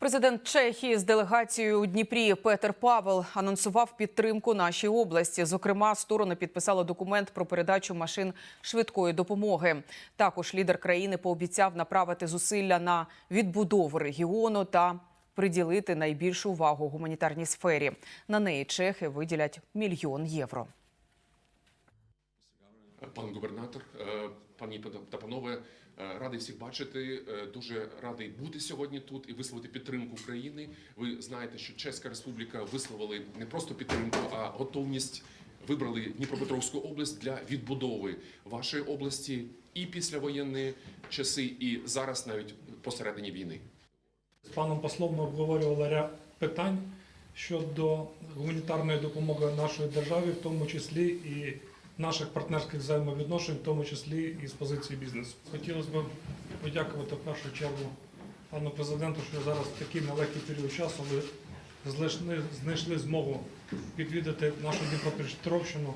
Президент Чехії з делегацією у Дніпрі Петер Павел анонсував підтримку нашій області. Зокрема, сторони підписали документ про передачу машин швидкої допомоги. Також лідер країни пообіцяв направити зусилля на відбудову регіону та приділити найбільшу увагу гуманітарній сфері. На неї чехи виділять мільйон євро. Пан губернатор, е, пані та панове, е, радий всіх бачити. е, Дуже радий бути сьогодні тут і висловити підтримку України. Ви знаєте, що Чеська Республіка висловили не просто підтримку, а готовність. Вибрали Дніпропетровську область для відбудови вашої області і післявоєнні часи, і зараз навіть посередині війни. З паном послом ми обговорювали ряд питань щодо гуманітарної допомоги нашої державі, в тому числі і наших партнерських взаємовідношень, в тому числі і з позиції бізнесу. Хотілося б подякувати в першу чергу пану президенту, що зараз в такий нелегкий період часу ви знайшли, змогу відвідати нашу Дніпропетровщину.